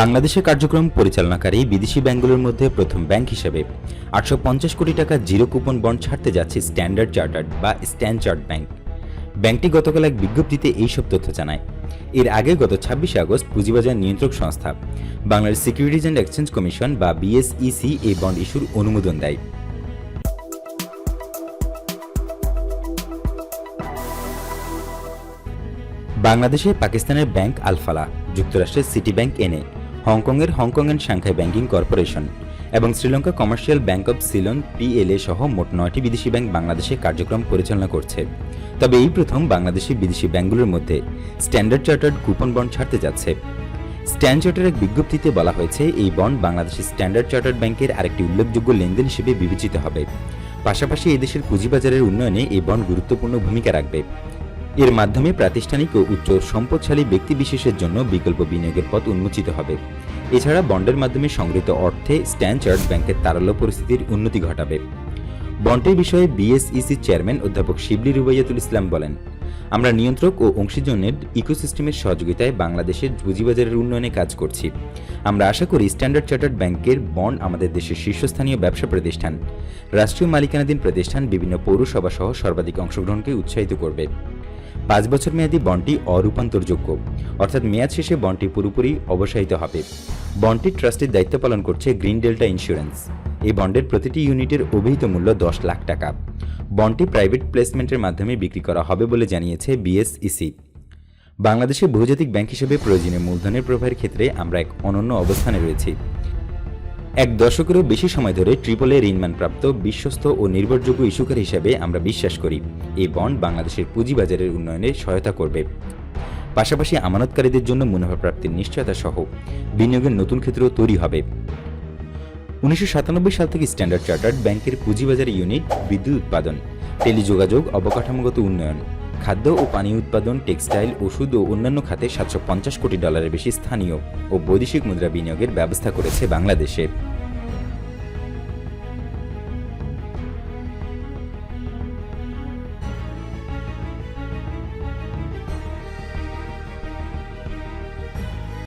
বাংলাদেশের কার্যক্রম পরিচালনাকারী বিদেশি ব্যাংকগুলোর মধ্যে প্রথম ব্যাংক হিসেবে। আটশো পঞ্চাশ কোটি টাকা জিরো কুপন বন্ড ছাড়তে যাচ্ছে স্ট্যান্ডার্ড চার্টার্ড বা স্ট্যান্ডার্ড ব্যাংক। ব্যাংকটি গতকাল এক বিজ্ঞপ্তিতে এইসব তথ্য জানায়। এর আগে গত ছাব্বিশে আগস্ট পুঁজিবাজার নিয়ন্ত্রক সংস্থা Bangladesh securities and exchange commission বা বিএসইসি এই বন্ড ইস্যুর অনুমোদন দেয়। বাংলাদেশে পাকিস্তানের ব্যাংক আলফালা, যুক্তরাষ্ট্রের সিটি ব্যাংক এনএ। হংকংয়ের Hong Kong and Shanghai banking corporation এবং Sri Lanka commercial bank of Ceylon, PLC সহ মোট নয়টি বিদেশি ব্যাংক বাংলাদেশে কার্যক্রম পরিচালনা করছে। তবে এই প্রথম বাংলাদেশি বিদেশি ব্যাংকগুলোর মধ্যে স্ট্যান্ডার্ড চার্টার্ড কুপন বন্ড ছাড়তে যাচ্ছে। স্ট্যান্ড চার্টার এক বিজ্ঞপ্তিতে বলা হয়েছে, এই বন্ড বাংলাদেশের স্ট্যান্ডার্ড চার্টার্ড ব্যাংকের আরেকটি উল্লেখযোগ্য লেনদেন হিসেবে বিবেচিত হবে। পাশাপাশি এই দেশের পুঁজিবাজারের উন্নয়নে এই বন্ড গুরুত্বপূর্ণ ভূমিকা রাখবে। এর মাধ্যমে প্রাতিষ্ঠানিক ও উচ্চ সম্পদশালী ব্যক্তিবিশেষের জন্য বিকল্প বিনিয়োগের পথ উন্মোচিত হবে। এছাড়া বন্ডের মাধ্যমে সংগৃহীত অর্থে স্ট্যান্ডার্ড ব্যাংকের তারল্য পরিস্থিতির উন্নতি ঘটাবে। বন্ডের বিষয়ে বিএসইসি চেয়ারম্যান অধ্যাপক শিবলি রুবাইয়াতুল ইসলাম বলেন, আমরা নিয়ন্ত্রক ও অংশীজনের ইকোসিস্টেমের সহযোগিতায় বাংলাদেশের পুঁজিবাজারের উন্নয়নে কাজ করছি। আমরা আশা করি স্ট্যান্ডার্ড চার্টার্ড ব্যাংকের বন্ড আমাদের দেশের শীর্ষস্থানীয় ব্যবসা প্রতিষ্ঠান। রাষ্ট্রীয় মালিকানাধীন প্রতিষ্ঠান বিভিন্ন পৌরসভা সহ সর্বাধিক অংশগ্রহণকে উৎসাহিত করবে। পাঁচ বছর মেয়াদী বন্ডটি অরূপান্তরযোগ্য। অর্থাৎ মেয়াদ শেষে বন্ডটি পুরোপুরি অবসায়িত হবে। বন্ডটি ট্রাস্টের দায়িত্ব পালন করছে গ্রিন ডেল্টা ইন্স্যুরেন্স। এই বন্ডের প্রতিটি ইউনিটের অভিহিত মূল্য দশ লাখ টাকা। বন্ডটি প্রাইভেট প্লেসমেন্টের মাধ্যমে বিক্রি করা হবে বলে জানিয়েছে বিএসইসি। বাংলাদেশের বহুজাতিক ব্যাংক হিসেবে প্রয়োজনীয় মূলধনের প্রবাহের ক্ষেত্রে আমরা এক অনন্য অবস্থানে রয়েছি। এক দশকেরও বেশি সময় ধরে ট্রিপলে ঋণমানপ্রাপ্ত, বিশ্বস্ত ও নির্ভরযোগ্য ইস্যুকার হিসেবে আমরা বিশ্বাস করি। এই বন্ড বাংলাদেশের পুঁজিবাজারের উন্নয়নে সহায়তা করবে। পাশাপাশি আমানতকারীদের জন্য মুনাফা প্রাপ্তির নিশ্চয়তা সহ বিনিয়োগের নতুন ক্ষেত্রও তৈরি হবে। উনিশশো সাতানব্বই সাল থেকে স্ট্যান্ডার্ড চার্টার্ড ব্যাংকের পুঁজিবাজার ইউনিট, বিদ্যুৎ উৎপাদন, টেলিযোগাযোগ, অবকাঠামোগত উন্নয়ন। খাদ্য ও পানীয় উৎপাদন, টেক্সটাইল, ওষুধ ও অন্যান্য খাতে সাতশো পঞ্চাশ কোটি ডলারের বেশি স্থানীয় ও বৈদেশিক মুদ্রা বিনিয়োগের ব্যবস্থা করেছে বাংলাদেশে।